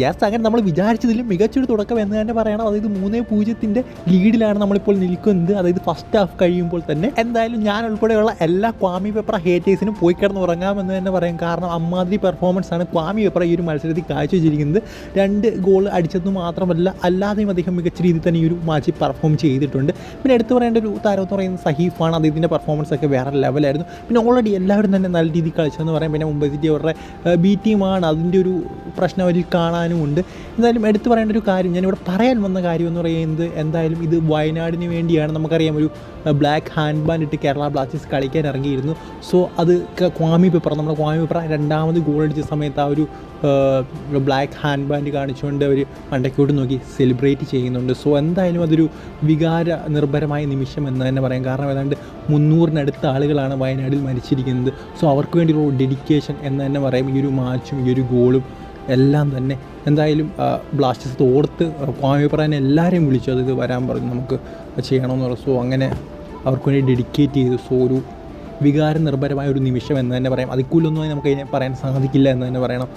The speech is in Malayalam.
യെസ് അങ്ങനെ നമ്മൾ വിചാരിച്ചതിലും മികച്ചൊരു തുടക്കം എന്ന് തന്നെ പറയണം. അതായത് മൂന്നേ പൂജ്യത്തിന്റെ ലീഡിലാണ് നമ്മളിപ്പോൾ നിൽക്കുന്നത്. അതായത് ഫസ്റ്റ് ഹാഫ് കഴിയുമ്പോൾ തന്നെ എന്തായാലും ഞാൻ ഉൾപ്പെടെയുള്ള എല്ലാ ക്വാമി പേപ്പർ ഹേറ്റേഴ്സിനും പോയി കിടന്ന് ഉറങ്ങാമെന്ന് തന്നെ പറയും. കാരണം അമ്മാതിരി പെർഫോമൻസ് ആണ് ക്വാമി പേപ്പർ ഈ ഒരു മത്സരത്തിൽ കാഴ്ചവെച്ചിരിക്കുന്നത്. രണ്ട് ഗോൾ അടിച്ചത് മാത്രമല്ല അല്ലാതെയും അദ്ദേഹം മികച്ച രീതിയിൽ തന്നെ ഈ ഒരു മാച്ചിൽ പെർഫോം ചെയ്തിട്ടുണ്ട്. പിന്നെ എടുത്തു പറയേണ്ട ഒരു താരം എന്ന് പറയുന്നത് സഹീഫാണ്. അദ്ദേഹത്തിന്റെ പെർഫോമൻസ് ഒക്കെ വേറെ ലെവലായിരുന്നു പിന്നെ ഓൾറെഡി എല്ലാവരും തന്നെ നല്ല രീതിയിൽ കളിച്ചതെന്ന് പറയാം. പിന്നെ മുംബൈ സിറ്റി അവരുടെ ബി ടീമാണ് അതിന്റെ ഒരു പ്രശ്നം അവരിൽ കാണാനും ഉണ്ട്. എന്തായാലും എടുത്തു പറയേണ്ട ഒരു കാര്യം ഞാനിവിടെ പറയാൻ വന്ന കാര്യം എന്ന് പറയുന്നത് എന്തായാലും ഇത് വയനാടിന് വേണ്ടിയാണ്. നമുക്കറിയാം ഒരു ബ്ലാക്ക് ഹാൻഡ് ബാൻഡ് ഇട്ട് കേരള ബ്ലാസ്റ്റേഴ്സ് കളിക്കാൻ ഇറങ്ങിയിരുന്നു. സോ അത് ക്വാമി പേപ്പർ നമ്മുടെ ക്വാമി പേപ്പർ രണ്ടാമത് ഗോൾ അടിച്ച സമയത്ത് ആ ഒരു ബ്ലാക്ക് ഹാൻഡ് ബാൻഡ് കാണിച്ചുകൊണ്ട് അവർ മണ്ടയ്ക്കോട്ട് നോക്കി സെലിബ്രേറ്റ് ചെയ്യുന്നുണ്ട്. സോ എന്തായാലും അതൊരു വികാര നിർഭരമായ നിമിഷം എന്ന് തന്നെ പറയാം. കാരണം ഏതാണ്ട് മുന്നൂറിനടുത്ത ആളുകളാണ് വയനാടിൽ മരിച്ചിരിക്കുന്നത്. സോ അവർക്ക് വേണ്ടിയുള്ള ഡെഡിക്കേഷൻ എന്ന് തന്നെ പറയാം. ഈ ഒരു മാച്ചും ഈ ഒരു ഗോളും എല്ലാം തന്നെ എന്തായാലും ബ്ലാസ്റ്റേഴ്സ് തോർത്ത് ക്വാമിപ്പറാൻ എല്ലാവരെയും വിളിച്ചു. അത് ഇത് വരാൻ പറഞ്ഞു നമുക്ക് ചെയ്യണമെന്ന് പറഞ്ഞു. സോ അങ്ങനെ അവർക്ക് വേണ്ടി ഡെഡിക്കേറ്റ് ചെയ്തു. സോ ഒരു വികാര നിർഭരമായ ഒരു നിമിഷം എന്ന് തന്നെ പറയാം. അതിക്കൂലൊന്നും നമുക്ക് അതിനെ പറയാൻ സാധിക്കില്ല എന്ന് തന്നെ പറയണം.